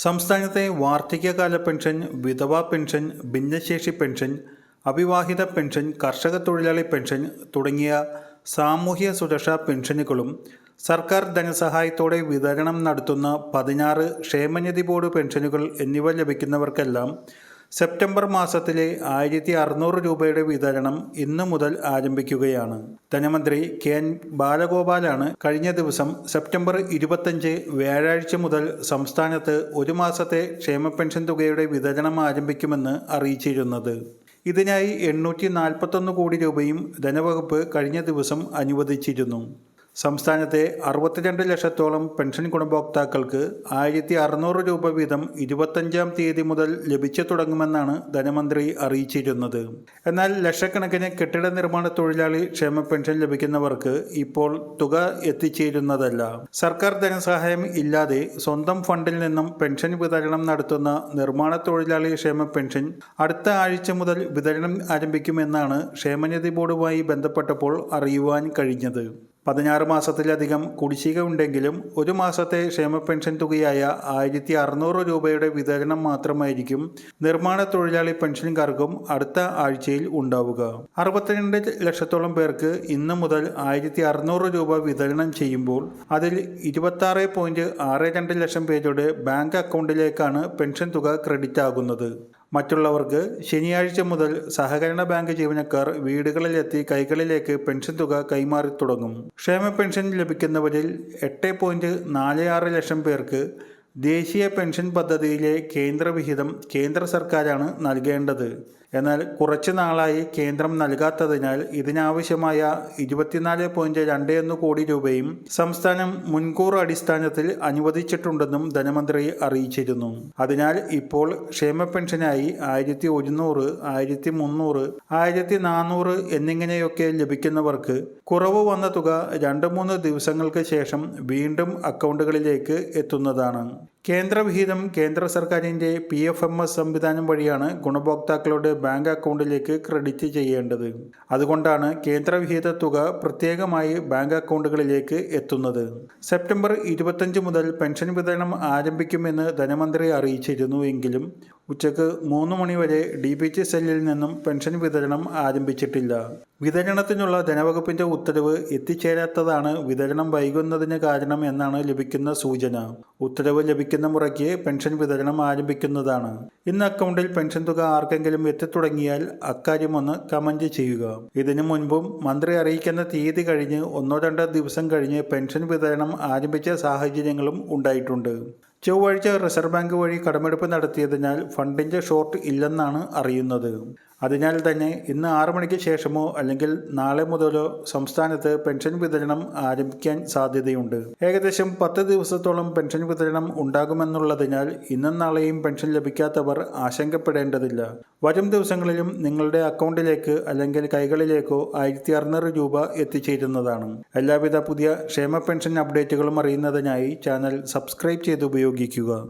സംസ്ഥാനത്തെ വാർദ്ധക്യകാല പെൻഷൻ വിധവാ പെൻഷൻ ഭിന്നശേഷി പെൻഷൻ അവിവാഹിത പെൻഷൻ കർഷക തൊഴിലാളി പെൻഷൻ തുടങ്ങിയ സാമൂഹ്യ സുരക്ഷാ പെൻഷനുകളും സർക്കാർ ധനസഹായത്തോടെ വിതരണം നടത്തുന്ന പതിനാറ് ക്ഷേമനിധി ബോർഡ് പെൻഷനുകൾ എന്നിവ ലഭിക്കുന്നവർക്കെല്ലാം സെപ്റ്റംബർ മാസത്തിലെ ആയിരത്തി അറുന്നൂറ് രൂപയുടെ വിതരണം ഇന്നു മുതൽ ആരംഭിക്കുകയാണ്. ധനമന്ത്രി കെ എൻ ബാലഗോപാലാണ് കഴിഞ്ഞ ദിവസം സെപ്റ്റംബർ ഇരുപത്തഞ്ച് വ്യാഴാഴ്ച മുതൽ സംസ്ഥാനത്ത് ഒരു മാസത്തെ ക്ഷേമ പെൻഷൻ തുകയുടെ വിതരണം ആരംഭിക്കുമെന്ന് അറിയിച്ചിരുന്നത്. ഇതിനായി എണ്ണൂറ്റി നാൽപ്പത്തൊന്ന് കോടി രൂപയും ധനവകുപ്പ് കഴിഞ്ഞ ദിവസം അനുവദിച്ചിരുന്നു. സംസ്ഥാനത്തെ അറുപത്തിരണ്ട് ലക്ഷത്തോളം പെൻഷൻ ഗുണഭോക്താക്കൾക്ക് ആയിരത്തി അറുന്നൂറ് രൂപ വീതം ഇരുപത്തഞ്ചാം തീയതി മുതൽ ലഭിച്ചു തുടങ്ങുമെന്നാണ് ധനമന്ത്രി അറിയിച്ചിരുന്നത്. എന്നാൽ ലക്ഷക്കണക്കിന് കെട്ടിട നിർമ്മാണ തൊഴിലാളി ക്ഷേമ പെൻഷൻ ലഭിക്കുന്നവർക്ക് ഇപ്പോൾ തുക എത്തിച്ചേരുന്നതല്ല. സർക്കാർ ധനസഹായം ഇല്ലാതെ സ്വന്തം ഫണ്ടിൽ നിന്നും പെൻഷൻ വിതരണം നടത്തുന്ന നിർമ്മാണ തൊഴിലാളി ക്ഷേമ പെൻഷൻ അടുത്ത ആഴ്ച മുതൽ വിതരണം ആരംഭിക്കുമെന്നാണ് ക്ഷേമനിധി ബോർഡുമായി ബന്ധപ്പെട്ടപ്പോൾ അറിയുവാൻ കഴിഞ്ഞത്. പതിനാറ് മാസത്തിലധികം കുടിശ്ശിക ഉണ്ടെങ്കിലും ഒരു മാസത്തെ ക്ഷേമ പെൻഷൻ തുകയായ ആയിരത്തി അറുന്നൂറ് രൂപയുടെ വിതരണം മാത്രമായിരിക്കും നിർമ്മാണ തൊഴിലാളി പെൻഷൻകാർക്കും അടുത്ത ആഴ്ചയിൽ ഉണ്ടാവുക. അറുപത്തിരണ്ട് ലക്ഷത്തോളം പേർക്ക് ഇന്നു മുതൽ ആയിരത്തി അറുന്നൂറ് രൂപ വിതരണം ചെയ്യുമ്പോൾ അതിൽ ഇരുപത്തി പോയിന്റ് ആറ് രണ്ട് ലക്ഷം പേരുടെ ബാങ്ക് അക്കൗണ്ടിലേക്കാണ് പെൻഷൻ തുക ക്രെഡിറ്റ് ആകുന്നത് മറ്റുള്ളവർക്ക് ശനിയാഴ്ച മുതൽ സഹകരണ ബാങ്ക് ജീവനക്കാർ വീടുകളിലെത്തി കൈകളിലേക്ക് പെൻഷൻ തുക കൈമാറി തുടങ്ങും. ക്ഷേമ പെൻഷൻ ലഭിക്കുന്നവരിൽ എട്ട് പോയിന്റ് നാല് ആറ് ലക്ഷം പേർക്ക് ദേശീയ പെൻഷൻ പദ്ധതിയിലെ കേന്ദ്രവിഹിതം കേന്ദ്ര സർക്കാരാണ് നൽകേണ്ടത്. എന്നാൽ കുറച്ചു നാളായി കേന്ദ്രം നൽകാത്തതിനാൽ ഇതിനാവശ്യമായ ഇരുപത്തിനാല് പോയിന്റ് രണ്ട് ഒന്ന് കോടി രൂപയും സംസ്ഥാനം മുൻകൂർ അടിസ്ഥാനത്തിൽ അനുവദിച്ചിട്ടുണ്ടെന്നും ധനമന്ത്രി അറിയിച്ചിരുന്നു. അതിനാൽ ഇപ്പോൾ ക്ഷേമ പെൻഷനായി ആയിരത്തി ഒരുന്നൂറ് ആയിരത്തി മുന്നൂറ് ആയിരത്തി നാനൂറ് എന്നിങ്ങനെയൊക്കെ ലഭിക്കുന്നവർക്ക് കുറവ് വന്ന തുക രണ്ട് മൂന്ന് ദിവസങ്ങൾക്ക് ശേഷം വീണ്ടും അക്കൗണ്ടുകളിലേക്ക് എത്തുന്നതാണ്. കേന്ദ്രവിഹിതം കേന്ദ്ര സർക്കാരിന്റെ പി എഫ് എം എസ് സംവിധാനം വഴിയാണ് ഗുണഭോക്താക്കളുടെ ബാങ്ക് അക്കൗണ്ടിലേക്ക് ക്രെഡിറ്റ് ചെയ്യേണ്ടത്. അതുകൊണ്ടാണ് കേന്ദ്രവിഹിത തുക പ്രത്യേകമായി ബാങ്ക് അക്കൗണ്ടുകളിലേക്ക് എത്തുന്നത്. സെപ്റ്റംബർ ഇരുപത്തഞ്ച് മുതൽ പെൻഷൻ വിതരണം ആരംഭിക്കുമെന്ന് ധനമന്ത്രി അറിയിച്ചിരുന്നുവെങ്കിലും ഉച്ചയ്ക്ക് മൂന്ന് മണിവരെ ഡി ബി ടി സെല്ലിൽ നിന്നും പെൻഷൻ വിതരണം ആരംഭിച്ചിട്ടില്ല. വിതരണത്തിനുള്ള ധനവകുപ്പിന്റെ ഉത്തരവ് എത്തിച്ചേരാത്തതാണ് വിതരണം വൈകുന്നതിന് കാരണം എന്നാണ് ലഭിക്കുന്ന സൂചന. ഉത്തരവ് ലഭിക്കുന്ന മുറയ്ക്ക് പെൻഷൻ വിതരണം ആരംഭിക്കുന്നതാണ്. ഇന്ന് അക്കൗണ്ടിൽ പെൻഷൻ തുക ആർക്കെങ്കിലും എത്തിത്തുടങ്ങിയാൽ അക്കാര്യമൊന്ന് കമന്റ് ചെയ്യുക. ഇതിനു മുൻപും മന്ത്രി അറിയിക്കുന്ന തീയതി കഴിഞ്ഞ് ഒന്നോ രണ്ടോ ദിവസം കഴിഞ്ഞ് പെൻഷൻ വിതരണം ആരംഭിച്ച സാഹചര്യങ്ങളും ഉണ്ടായിട്ടുണ്ട്. ചൊവ്വാഴ്ച റിസർവ് ബാങ്ക് വഴി കടമെടുപ്പ് നടത്തിയതിനാൽ ഫണ്ടിന്റെ ഷോർട്ട് ഇല്ലെന്നാണ് അറിയുന്നത്. അതിനാൽ തന്നെ ഇന്ന് ആറു മണിക്ക് ശേഷമോ അല്ലെങ്കിൽ നാളെ മുതലോ സംസ്ഥാനത്ത് പെൻഷൻ വിതരണം ആരംഭിക്കാൻ സാധ്യതയുണ്ട്. ഏകദേശം പത്ത് ദിവസത്തോളം പെൻഷൻ വിതരണം ഉണ്ടാകുമെന്നുള്ളതിനാൽ ഇന്നും നാളെയും പെൻഷൻ ലഭിക്കാത്തവർ ആശങ്കപ്പെടേണ്ടതില്ല. വരും ദിവസങ്ങളിലും നിങ്ങളുടെ അക്കൗണ്ടിലേക്ക് അല്ലെങ്കിൽ കൈകളിലേക്കോ ആയിരത്തി അറുന്നൂറ് രൂപ എത്തിച്ചേരുന്നതാണ്. എല്ലാവിധ പുതിയ ക്ഷേമ പെൻഷൻ അപ്ഡേറ്റുകളും അറിയുന്നതിനായി ചാനൽ സബ്സ്ക്രൈബ് ചെയ്ത് ഉപയോഗിക്കുക.